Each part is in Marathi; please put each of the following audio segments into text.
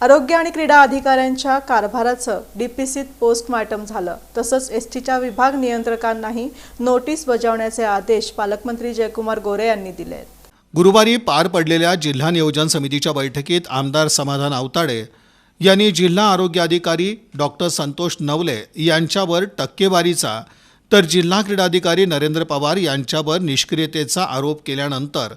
आरोग्य आणि क्रीडा अधिकाऱ्यांच्या कारभाराचं डीपीसीत पोस्टमार्टम झालं. तसंच एस टीच्या विभाग नियंत्रकांनाही नोटीस बजावण्याचे आदेश पालकमंत्री जयकुमार गोरे यांनी दिले आहेत गुरुवारी पार पडलेल्या जिल्हा नियोजन समितीच्या बैठकीत आमदार समाधान आवताडे यांनी जिल्हा आरोग्य अधिकारी डॉक्टर संतोष नवले यांच्यावर टक्केवारीचा तर जिल्हा क्रीडाधिकारी नरेंद्र पवार यांच्यावर निष्क्रियतेचा आरोप केल्यानंतर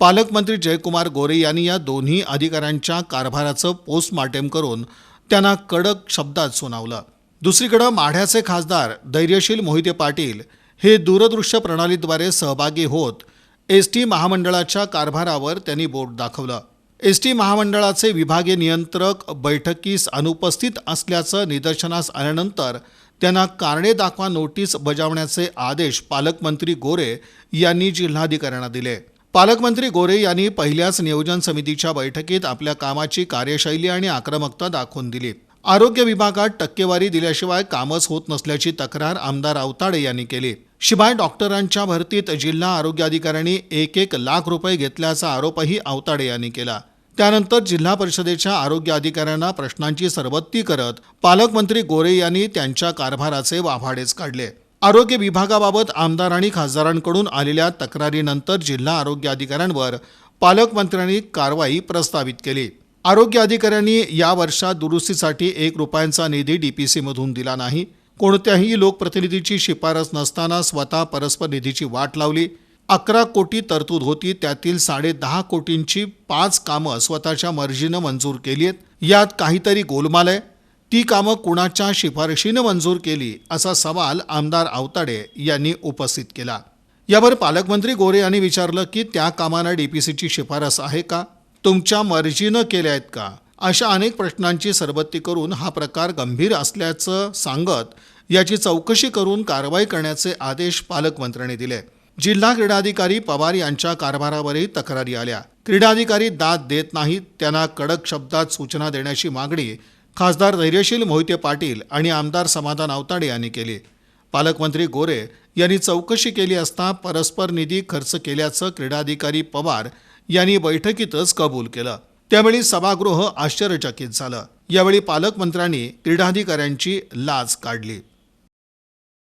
पालकमंत्री जयकुमार गोरे यांनी या दोन्ही अधिकाऱ्यांच्या कारभाराचं पोस्टमार्टेम करून त्यांना कडक शब्दात सुनावलं. दुसरीकडं माढ्याचे खासदार धैर्यशील मोहिते पाटील हे दूरदृश्य प्रणालीद्वारे सहभागी होत एस टी महामंडळाच्या कारभारावर त्यांनी बोट दाखवलं. एस टी महामंडळाचे विभागीय नियंत्रक बैठकीस अनुपस्थित असल्याचं निदर्शनास आल्यानंतर त्यांना कारणे दाखवा नोटीस बजावण्याचे आदेश पालकमंत्री गोरे यांनी जिल्हाधिकाऱ्यांना दिले. पालकमंत्री गोरे यांनी पहिल्याच नियोजन समितीच्या बैठकीत आपल्या कामाची कार्यशैली आणि आक्रमकता दाखवून दिली. आरोग्य विभागात टक्केवारी दिल्याशिवाय कामच होत नसल्याची तक्रार आमदार आवताडे यांनी केली. शिवाय डॉक्टरांच्या भरतीत जिल्हा आरोग्य अधिकाऱ्यांनी एक एक लाख रुपये घेतल्याचा आरोपही आवताडे यांनी केला. त्यानंतर जिल्हा परिषदेच्या आरोग्य अधिकाऱ्यांना प्रश्नांची सरबत्ती करत पालकमंत्री गोरे यांनी त्यांच्या कारभाराचे वाभाडेच काढले. आरोग्य विभागाबाबत आमदार आणि खासदारांकडून आलेल्या तक्रारीनंतर जिल्हा आरोग्य अधिकाऱ्यांवर पालकमंत्र्यांनी कारवाई प्रस्तावित केली. आरोग्य अधिकाऱ्यांनी या वर्षात दुरुस्तीसाठी एक रुपयांचा निधी डीपीसीमधून दिला नाही. कोणत्याही लोकप्रतिनिधीची शिफारस नसताना स्वतः परस्पर निधीची वाट लावली. अकरा कोटी तरतूद होती त्यातील साडे दहा कोटींची पाच कामं स्वतःच्या मर्जीनं मंजूर केली आहेत यात काहीतरी गोलमाल आहे. ती कामं कुणाच्या शिफारशीनं मंजूर केली असा सवाल आमदार आवताडे यांनी उपस्थित केला. यावर पालकमंत्री गोरे यांनी विचारलं की त्या कामांना डीपीसीची शिफारस आहे का? तुमच्या मर्जीनं केल्या आहेत का? अशा अनेक प्रश्नांची सरबत्ती करून हा प्रकार गंभीर असल्याचं सांगत याची चौकशी करून कारवाई करण्याचे आदेश पालकमंत्र्यांनी दिले. जिल्हा क्रीडाधिकारी पवार यांच्या कारभारावरही तक्रारी आल्या. क्रीडाधिकारी दाद देत नाहीत त्यांना कडक शब्दात सूचना देण्याची मागणी खासदार धैर्यशील मोहिते पाटील आणि आमदार समाधान आवताडे यांनी केली. पालकमंत्री गोरे यांनी चौकशी केली असता परस्पर निधी खर्च केल्याचं क्रीडाधिकारी पवार यांनी बैठकीतच कबूल केलं. त्यावेळी सभागृह आश्चर्यचकित झालं. यावेळी पालकमंत्र्यांनी क्रीडाधिकाऱ्यांची लाच काढली.